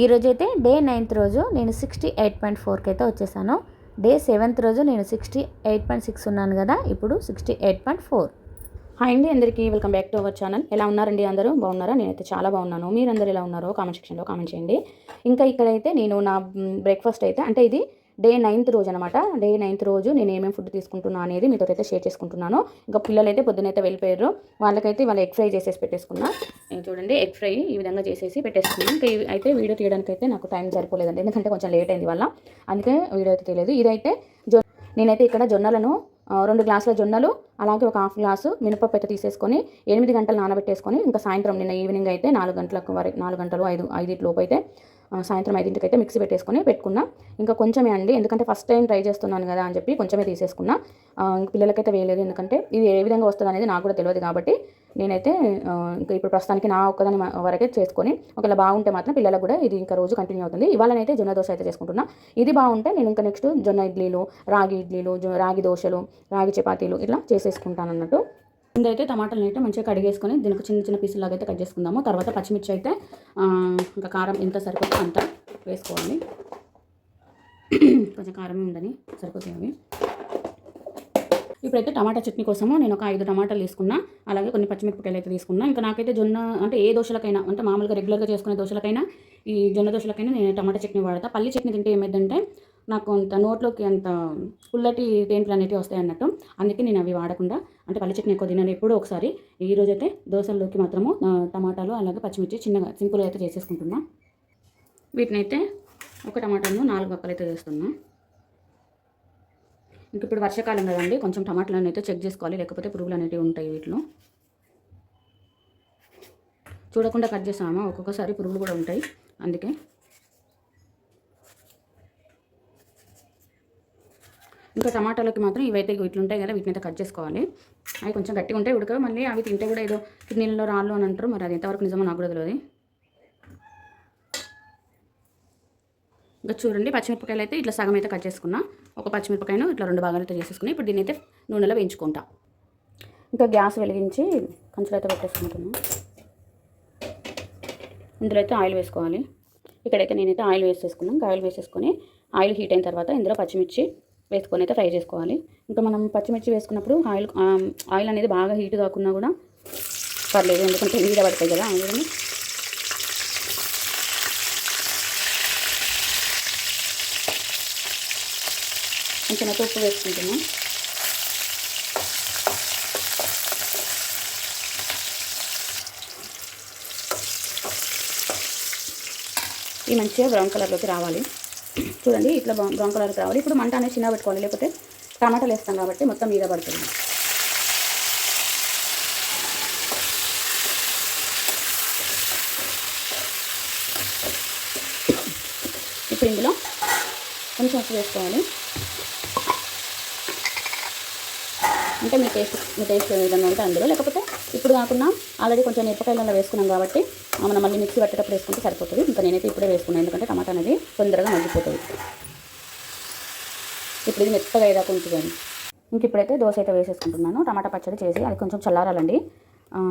ఈరోజు అయితే day ninth రోజు నేను సిక్స్టీ ఎయిట్ పాయింట్ ఫోర్కి అయితే వచ్చేసాను. డే సెవెంత్ రోజు నేను సిక్స్టీ ఎయిట్ పాయింట్ సిక్స్ ఉన్నాను కదా ఇప్పుడు sixty eight point four. Hi అండి అందరికీ welcome back to our channel. ఎలా ఉన్నారండి అందరూ? బాగున్నారా? నేనైతే చాలా బాగున్నాను. మీరందరూ ఎలా ఉన్నారో కామెంట్ సెక్షన్లో కామెంట్ చేయండి. ఇంకా ఇక్కడైతే నేను నా బ్రేక్ఫాస్ట్ అయితే అంటే ఇది డే నైన్త్ రోజు అనమాట డే నైన్త్ రోజు నేను ఏమేమి ఫుడ్ తీసుకుంటున్నా అనేది మీతో అయితే షేర్ చేసుకుంటున్నాను. ఇంకా పిల్లలైతే అయితే పొద్దునైతే వెళ్ళిపోయారు. వాళ్ళకైతే వాళ్ళ ఎగ్ ఫ్రై చేసేసి పెట్టేసుకున్నా. నేను చూడండి ఎగ్ ఫ్రై ఈ విధంగా చేసేసి పెట్టేసుకున్నాను ఇంకా అయితే వీడియో తీయడానికి అయితే నాకు టైం సరిపోలేదండి. ఎందుకంటే కొంచెం లేట్ అయింది వల్ల అందుకే వీడియో అయితే తెలియదు ఇదైతే జొ నేనైతే ఇక్కడ జొన్నలను రెండు గ్లాసుల జొన్నలు అలాగే ఒక హాఫ్ గ్లాసు మినపప్పు అయితే తీసేసుకొని ఎనిమిది గంటలు నానబెట్టేసుకొని ఇంకా సాయంత్రం నిన్న ఈవినింగ్ అయితే నాలుగు గంటలకు వరకు నాలుగు గంటలు ఐదు ఐదు లోపు అయితే సాయంత్రం ఐదింటికి అయితే మిక్సీ పెట్టేసుకొని పెట్టుకున్నా. ఇంకా కొంచెమే అండి. ఎందుకంటే ఫస్ట్ టైం ట్రై చేస్తున్నాను కదా అని చెప్పి కొంచెమే తీసేసుకున్నా. పిల్లలకైతే వేయలేదు. ఎందుకంటే ఇది ఏ విధంగా వస్తుంది అనేది నాకు కూడా తెలియదు కాబట్టి నేనైతే ఇంకా ఇప్పుడు ప్రస్తుతానికి నా ఒక్కదాని వరకే చేసుకొని ఒకవేళ బాగుంటే మాత్రం పిల్లలకు కూడా ఇది ఇంకా రోజు కంటిన్యూ అవుతుంది. ఇవాళనైతే జొన్న దోశ అయితే చేసుకుంటున్నా. ఇది బాగుంటే నేను ఇంకా నెక్స్ట్ జొన్న ఇడ్లీలు రాగి ఇడ్లీలు జొ- రాగి దోశలు రాగి చపాతీలు ఇట్లా చేసేసుకుంటాను అన్నట్టు ముందైతే టమాటాలను అయితే మంచిగా కడిగేసుకొని దీనికి చిన్న చిన్న పీసులు లాగా అయితే కట్ చేసుకుందాము. తర్వాత పచ్చిమిర్చి అయితే ఇంకా కారం ఎంత సరిపోతుందో అంత వేసుకోవాలి. కొంచెం కారం ఉందని సరిపోతాయి అవి. ఇప్పుడైతే టమాటా చట్నీ కోసము నేను ఒక ఐదు టమాటాలు తీసుకున్నా అలాగే కొన్ని పచ్చిమిరపకాయలు అయితే తీసుకున్నా. ఇంకా నాకైతే జొన్న అంటే ఏ దోశలకైనా అంటే మామూలుగా రెగ్యులర్గా చేసుకునే దోశలకైనా ఈ జొన్న దోశలకైనా నేను టమాటా చట్నీ వాడతా. పల్లి చట్నీ తింటే ఏమైందంటే నాకు అంత నోట్లోకి అంత పుల్లటి తేంపులు అనేవి వస్తాయి అన్నట్టు. అందుకే నేను అవి వాడకుండా అంటే పల్లి చట్నీ ఎక్కువ తినను ఎప్పుడో ఒకసారి. ఈ దోశల్లోకి మాత్రము టమాటాలు అలాగే పచ్చిమిర్చి చిన్నగా సింపుల్గా అయితే చేసేసుకుంటున్నా. వీటిని అయితే ఒక టమాటాను నాలుగు ఒక్కలు అయితే చేస్తున్నా ఇంక ఇప్పుడు వర్షాకాలం కదండి కొంచెం టమాటాలను అయితే చెక్ చేసుకోవాలి లేకపోతే పురుగులు అనేవి ఉంటాయి వీటిలో. చూడకుండా కట్ చేసామా? ఒక్కొక్కసారి పురుగులు కూడా ఉంటాయి అందుకే ఇంకా టమాటాలకి మాత్రం ఇవైతే ఇట్లుంటాయి కదా వీటిని అయితే కట్ చేసుకోవాలి. అవి కొంచెం గట్టిగా ఉంటాయి ఉడక మళ్ళీ అవి తింటే కూడా ఏదో కిడ్నీలలో రాళ్ళు అని అంటారు. మరి అది ఎంతవరకు నిజమో నాకు కూడా తెలియదు ఇంకా చూడండి పచ్చిమిరపకాయలు అయితే ఇట్లా సగం అయితే కట్ చేసుకున్నా. ఒక పచ్చిమిరపకాయను ఇట్లా రెండు భాగాలు అయితే చేసేసుకుని ఇప్పుడు దీన్ని అయితే నూనెలో వేయించుకుంటా. ఇంకా గ్యాస్ వెలిగించి కంచులో అయితే పెట్టేసుకుంటున్నాను ఇందులో అయితే ఆయిల్ వేసుకోవాలి. ఇక్కడైతే నేనైతే ఆయిల్ వేసేసుకున్నాను ఇంకా ఆయిల్ వేసేసుకొని ఆయిల్ హీట్ అయిన తర్వాత ఇందులో పచ్చిమిర్చి వేసుకొని అయితే ఫ్రై చేసుకోవాలి. ఇంకా మనం పచ్చిమిర్చి వేసుకున్నప్పుడు ఆయిల్ ఆయిల్ అనేది బాగా హీట్ కాకున్నా కూడా పర్లేదు ఎందుకంటే మీద పడతాయి కదా అందుకని కొంచెం ఉప్పు వేసుకుంటున్నాం. ఈ మంచిగా బ్రౌన్ కలర్లోకి రావాలి. చూడండి ఇట్లా బ్రౌన్ కలర్ కలర్కి రావాలి. ఇప్పుడు మంట అనేది చిన్న పెట్టుకోవాలి లేకపోతే టమాటాలు వేస్తాం కాబట్టి మొత్తం మీద పడుతుంది. ఇప్పుడు ఇందులో కొంచెం ఉప్పు వేసుకోవాలి. అంటే మీ టేస్ట్ మీ టేస్ట్ విధంగా ఉంటే అందులో. లేకపోతే ఇప్పుడు కాకుండా ఆల్రెడీ కొంచెం మిరపకాయలలో వేసుకున్నాం కాబట్టి మనం మళ్ళీ మిక్సీ పట్టేటప్పుడు వేసుకుంటే సరిపోతుంది. ఇంకా నేనైతే ఇప్పుడే వేసుకున్నాను ఎందుకంటే టమాటా అనేది తొందరగా మగ్గిపోతుంది. ఇప్పుడు ఇది మెత్తగా ఏదా కొంచెం ఇంక ఇప్పుడైతే దోశ అయితే వేసేసుకుంటున్నాను. టమాటా పచ్చడి చేసి అది కొంచెం చల్లారాలండి.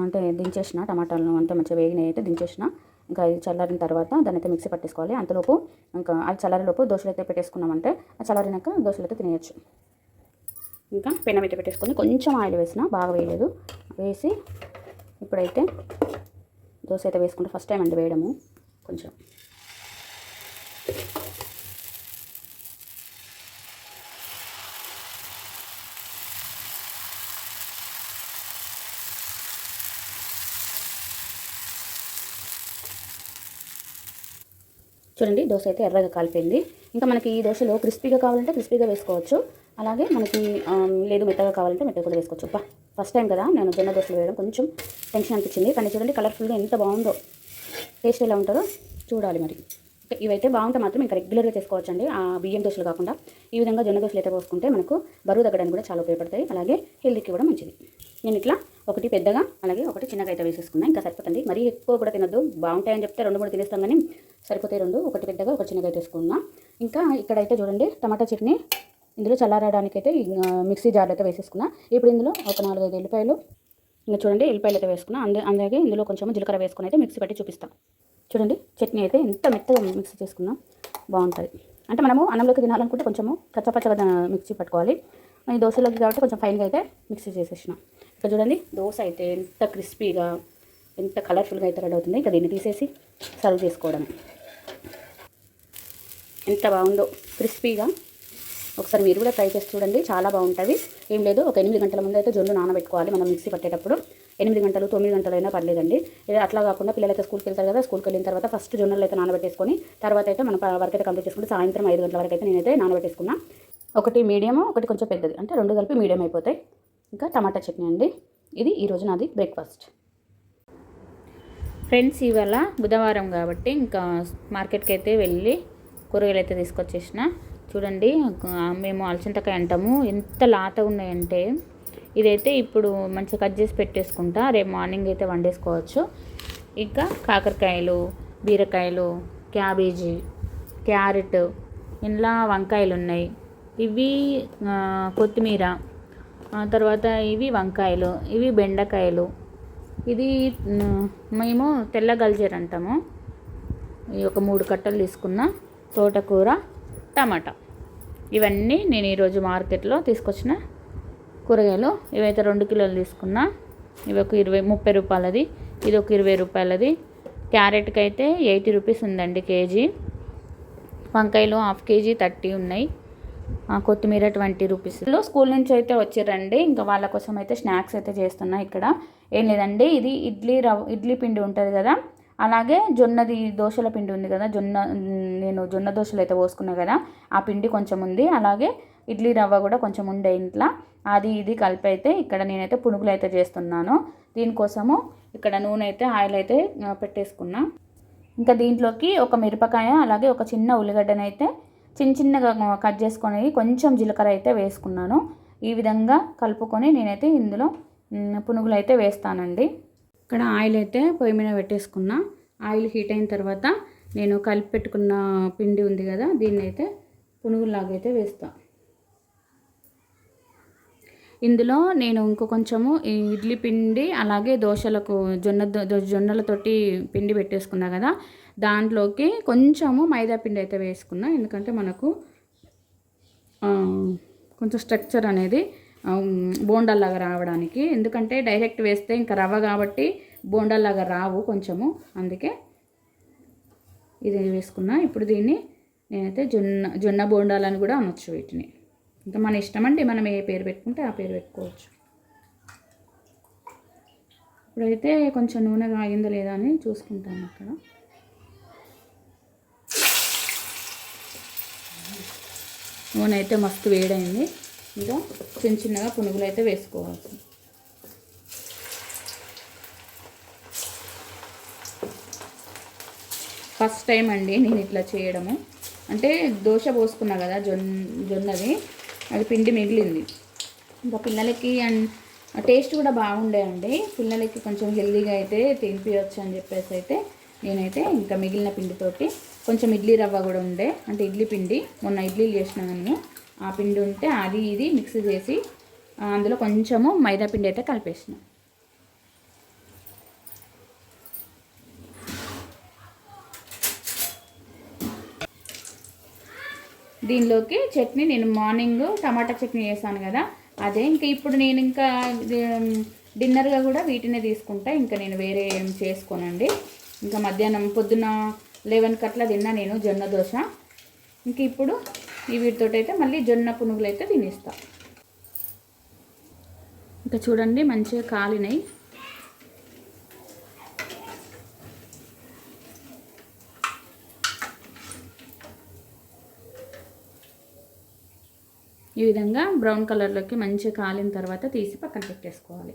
అంటే దించేసిన టమాటాలను అంతా మంచిగా వేగినాయి అయితే దించేసిన. ఇంకా అది చల్లారిన తర్వాత దాన్ని అయితే మిక్సీ పట్టేసుకోవాలి. అంతలోపు ఇంకా అది చల్లారిలోపు దోశలు అయితే పెట్టేసుకున్నామంటే అది చల్లారినాక దోశలు అయితే తినేయచ్చు. ఇంకా పెనం అయితే పెట్టేసుకొని కొంచెం ఆయిల్ వేసిన బాగా వేయలేదు. వేసి ఇప్పుడైతే దోశ అయితే వేసుకుంటే. ఫస్ట్ టైం అండి వేయడము. కొంచెం. చూడండి దోశ అయితే ఎర్రగా కాలిపోయింది. ఇంకా మనకి ఈ దోశలో క్రిస్పీగా కావాలంటే క్రిస్పీగా వేసుకోవచ్చు. అలాగే మనకి లేదు మెత్తగా కావాలంటే మెత్తగా కూడా వేసుకోవచ్చు. బా. ఫస్ట్ టైం కదా నేను జొన్న దోశలు వేయడం. కొంచెం టెన్షన్ అనిపించింది. కానీ చూడండి కలర్ఫుల్గా ఎంత బాగుందో. టేస్ట్ ఎలా ఉంటుందో చూడాలి మరి. ఇవైతే బాగుంటే మాత్రం ఇంకా రెగ్యులర్గా చేసుకోవచ్చండి. ఆ బియ్యం దోశలు కాకుండా ఈ విధంగా జొన్న దోశలు అయితే పోసుకుంటే మనకు బరువు తగ్గడానికి కూడా చాలా ఉపయోగపడతాయి. అలాగే హెల్త్కి కూడా మంచిది. నేను ఇట్లా ఒకటి పెద్దగా అలాగే ఒకటి చిన్నగా అయితే వేసేసుకున్నా. ఇంకా సరిపోతుంది. మరీ ఎక్కువ కూడా తినద్దు. బాగుంటాయని చెప్తే రెండు మూడు తినేస్తాం కానీ సరిపోతాయి రెండు. ఒకటి పెద్దగా ఒకటి చిన్నగా అయితే వేసుకున్నా. ఇంకా ఇక్కడైతే చూడండి టమాటా చట్నీ ఇందులో చల్లారడానికి అయితే మిక్సీ జార్లో అయితే వేసేసుకున్నా. ఇప్పుడు ఇందులో ఒక నాలుగైదు ఎల్లిపాయలు ఇంకా చూడండి ఎల్లిపాయలు అయితే వేసుకున్నా. అందు అలాగే ఇందులో కొంచెం జీలకర్ర వేసుకుని అయితే మిక్సీ పెట్టి చూపిస్తాను చూడండి చట్నీ అయితే ఎంత మెత్తగా మిక్సీ చేసుకున్నాం బాగుంటుంది. అంటే మనము అన్నంలోకి తినాలనుకుంటే కొంచెము కచ్చపచ్చగా మిక్సీ పట్టుకోవాలి. ఈ దోశలోకి కాబట్టి కొంచెం ఫైన్గా అయితే మిక్సీ చేసేసిన. ఇక్కడ చూడండి దోశ అయితే ఎంత క్రిస్పీగా ఎంత కలర్ఫుల్గా అయితే రెడీ అవుతుంది. ఇంకా దీన్ని తీసేసి సర్వ్ చేసుకోవడమే. ఎంత బాగుందో క్రిస్పీగా ఒకసారి మీరు కూడా ట్రై చేసి చూడండి. చాలా బాగుంటుంది. ఏం లేదు ఒక ఎనిమిది గంటల ముందు అయితే జొన్ను నానబెట్టుకోవాలి. మనం మిక్సీ పట్టేటప్పుడు ఎనిమిది గంటలు తొమ్మిది గంటలు అయినా పర్లేదండి అట్లా కాకుండా పిల్లలైతే స్కూల్కి వెళ్తారు కదా స్కూల్కి వెళ్ళిన తర్వాత ఫస్ట్ జొన్నలు అయితే నానబెట్టేసుకొని తర్వాత అయితే మనం వర్క్ అయితే కంప్లీట్ చేసుకుంటే సాయంత్రం ఐదు గంటల వరకు అయితే నేనైతే నానబెట్టేసుకున్నా. ఒకటి మీడియం ఒకటి కొంచెం పెద్దది. అంటే రెండు కలిపి మీడియం అయిపోతాయి. ఇంకా టమాటా చట్నీ అండి. ఇది ఈరోజు నాది బ్రేక్ఫాస్ట్ ఫ్రెండ్స్ ఇవాళ బుధవారం కాబట్టి ఇంకా మార్కెట్కి అయితే వెళ్ళి కూరగాయలు అయితే తీసుకొచ్చేసిన. చూడండి మేము అలచింతకాయ అంటాము. ఎంత లాత ఉన్నాయంటే ఇదైతే ఇప్పుడు మంచిగా కట్ చేసి పెట్టేసుకుంటా రేపు మార్నింగ్ అయితే వండేసుకోవచ్చు. ఇంకా కాకరకాయలు బీరకాయలు క్యాబేజీ క్యారెట్ ఇలా వంకాయలు ఉన్నాయి. ఇవి కొత్తిమీర తర్వాత ఇవి వంకాయలు ఇవి బెండకాయలు. ఇది మేము తెల్ల గల్జర్ అంటాము. ఈ ఒక మూడు కట్టలు తీసుకున్న తోటకూర టమాటా. ఇవన్నీ నేను ఈరోజు మార్కెట్లో తీసుకొచ్చిన కూరగాయలు. ఇవైతే రెండు కిలోలు తీసుకున్నా. ఇవి ఒక ఇరవై ముప్పై రూపాయలది. ఇది ఒక ఇరవై రూపాయలది. క్యారెట్కి అయితే ఎయిటీ రూపీస్ ఉందండి కేజీ. వంకాయలు హాఫ్ కేజీ థర్టీ ఉన్నాయి. కొత్తిమీర ట్వంటీ రూపీస్. స్కూల్ నుంచి అయితే వచ్చిరండి ఇంకా వాళ్ళ కోసం అయితే స్నాక్స్ అయితే చేస్తున్నా ఇక్కడ. ఏం లేదండి. ఇది ఇడ్లీ రవ్ ఇడ్లీ పిండి ఉంటుంది కదా. అలాగే జొన్నది దోశల పిండి ఉంది కదా జొన్న నేను జొన్న దోశలు అయితే పోసుకున్నా కదా ఆ పిండి కొంచెం ఉంది. అలాగే ఇడ్లీ రవ్వ కూడా కొంచెం ఉండే ఇంట్లో. అది ఇది కలిపి అయితే ఇక్కడ నేనైతే పునుగులు అయితే చేస్తున్నాను. దీనికోసము ఇక్కడ నూనె అయితే ఆయిల్ అయితే పెట్టేసుకున్నా. ఇంకా దీంట్లోకి ఒక మిరపకాయ అలాగే ఒక చిన్న ఉల్లిగడ్డనైతే చిన్న చిన్నగా కట్ చేసుకొని కొంచెం జీలకర్ర అయితే వేసుకున్నాను. ఈ విధంగా కలుపుకొని నేనైతే ఇందులో పునుగులు అయితే వేస్తానండి. ఇక్కడ ఆయిల్ అయితే పొయ్యి మీద పెట్టేసుకున్నా. ఆయిల్ హీట్ అయిన తర్వాత నేను కలిపి పెట్టుకున్న పిండి ఉంది కదా దీన్ని అయితే పునుగులాగా అయితే వేస్తాను ఇందులో నేను ఇంకో కొంచెము ఈ ఇడ్లీ పిండి అలాగే దోశలకు జొన్న జొన్నలతోటి పిండి పెట్టేసుకున్నా కదా దాంట్లోకి కొంచెము మైదా పిండి అయితే వేసుకున్నా. ఎందుకంటే మనకు కొంచెం స్ట్రక్చర్ అనేది బోండాల్లాగా రావడానికి. ఎందుకంటే డైరెక్ట్ వేస్తే ఇంకా రవ్వ కాబట్టి బోండాల్లాగా రావు కొంచెము. అందుకే ఇది వేసుకున్నా. ఇప్పుడు దీన్ని నేనైతే జొన్న జొన్న బోండాలని కూడా అనొచ్చు వీటిని. ఇంకా మన ఇష్టం అండి మనం ఏ పేరు పెట్టుకుంటే ఆ పేరు పెట్టుకోవచ్చు. ఇప్పుడైతే కొంచెం నూనె కాగిందా లేదా అని చూసుకుంటాను అక్కడ. నూనె అయితే మస్తు వేడైంది. ఇంకా చిన్న చిన్నగా పునుగులు అయితే వేసుకోవాలి. ఫస్ట్ టైం అండి నేను ఇట్లా చేయడము. అంటే దోశ పోసుకున్నా కదా జొన్న జొన్నది అది పిండి మిగిలింది. ఇంకా పిల్లలకి అండ్ టేస్ట్ కూడా బాగుండే అండి. పిల్లలకి కొంచెం హెల్దీగా అయితే తినిపించవచ్చు అని చెప్పేసి అయితే నేనైతే ఇంకా మిగిలిన పిండితోటి కొంచెం ఇడ్లీ రవ్వ కూడా ఉండే. అంటే ఇడ్లీ పిండి మొన్న ఇడ్లీలు చేసినాను నేను. ఆ పిండి ఉంటే అది ఇది మిక్స్ చేసి అందులో కొంచెము మైదా పిండి అయితే కలిపేసిన. దీనిలోకి చట్నీ నేను మార్నింగ్ టమాటా చట్నీ చేశాను కదా అదే ఇంకా ఇప్పుడు నేను ఇంకా డిన్నర్గా కూడా వీటినే తీసుకుంటా ఇంకా నేను వేరే ఏం చేసుకోనండి. ఇంకా మధ్యాహ్నం పొద్దున లెవెన్కి అట్లా తిన్నా నేను జొన్న దోశ. ఇంక ఇప్పుడు ఈ వీటితో అయితే మళ్ళీ జొన్న పునుగులు అయితే తినేస్తా. ఇంకా చూడండి మంచిగా కాలినాయి. ఈ విధంగా బ్రౌన్ కలర్లోకి మంచిగా కాలిన తర్వాత తీసి పక్కన పెట్టేసుకోవాలి.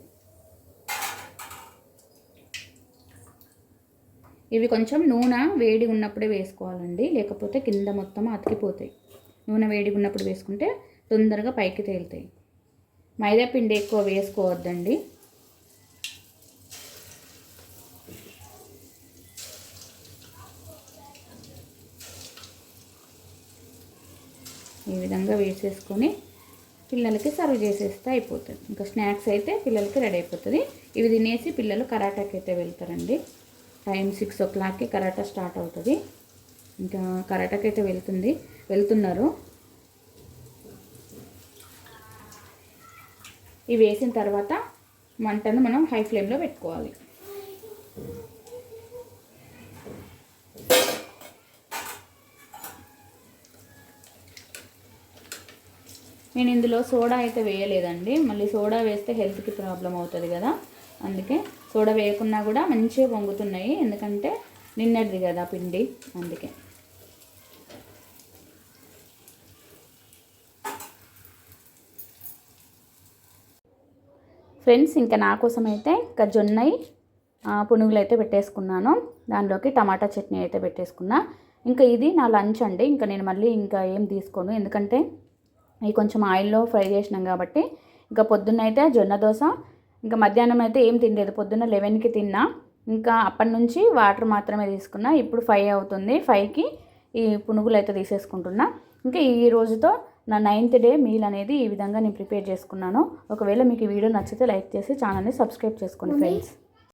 ఇవి కొంచెం నూనె వేడి ఉన్నప్పుడే వేసుకోవాలండి లేకపోతే కింద మొత్తం అతికిపోతాయి. నూనె వేడిగా ఉన్నప్పుడు వేసుకుంటే తొందరగా పైకి తేలుతాయి. మైదా పిండి ఎక్కువ వేసుకోవద్దండి. ఈ విధంగా వేసేసుకొని పిల్లలకి సర్వ్ చేసేస్తే అయిపోతుంది. ఇంకా స్నాక్స్ అయితే పిల్లలకి రెడీ అయిపోతుంది. ఇవి తినేసి పిల్లలు కరాటాకి అయితే వెళ్తారండి. టైం సిక్స్ ఓ క్లాక్కి కరాటా స్టార్ట్ అవుతుంది. ఇంకా కరాటాకి అయితే వెళ్తుంది. వెళ్తున్నారు. ఇవి వేసిన తర్వాత మంటను మనం హై ఫ్లేమ్లో పెట్టుకోవాలి. నేను ఇందులో సోడా అయితే వేయలేదండి. మళ్ళీ సోడా వేస్తే హెల్త్కి ప్రాబ్లం అవుతుంది కదా. అందుకే సోడా వేయకున్నా కూడా మంచిగా పొంగుతున్నాయి. ఎందుకంటే నిన్నటిది కదా పిండి. అందుకే. ఫ్రెండ్స్ ఇంకా నా కోసం అయితే ఇంకా జొన్నయి పునుగులు అయితే పెట్టేసుకున్నాను. దానిలోకి టమాటా చట్నీ అయితే పెట్టేసుకున్నా. ఇంకా ఇది నా లంచ్ అండి. ఇంకా నేను మళ్ళీ ఇంకా ఏం తీసుకోను. ఎందుకంటే ఇవి కొంచెం ఆయిల్లో ఫ్రై చేసినాం కాబట్టి ఇంకా పొద్దున్న అయితే జొన్న దోశ ఇంకా మధ్యాహ్నం అయితే ఏం తినలేదు. పొద్దున్న లెవెన్కి తిన్నా. ఇంకా అప్పటి నుంచి వాటర్ మాత్రమే తీసుకున్నా. ఇప్పుడు ఫైవ్ అవుతుంది. ఫైవ్కి ఈ పునుగులు అయితే తీసేసుకుంటున్నా. ఇంకా ఈ రోజుతో నా నైన్త్ డే మీల్ అనేది ఈ విధంగా నేను ప్రిపేర్ చేసుకున్నాను. ఒకవేళ మీకు ఈ వీడియో నచ్చితే లైక్ చేసి ఛానల్ని సబ్స్క్రైబ్ చేసుకోండి ఫ్రెండ్స్.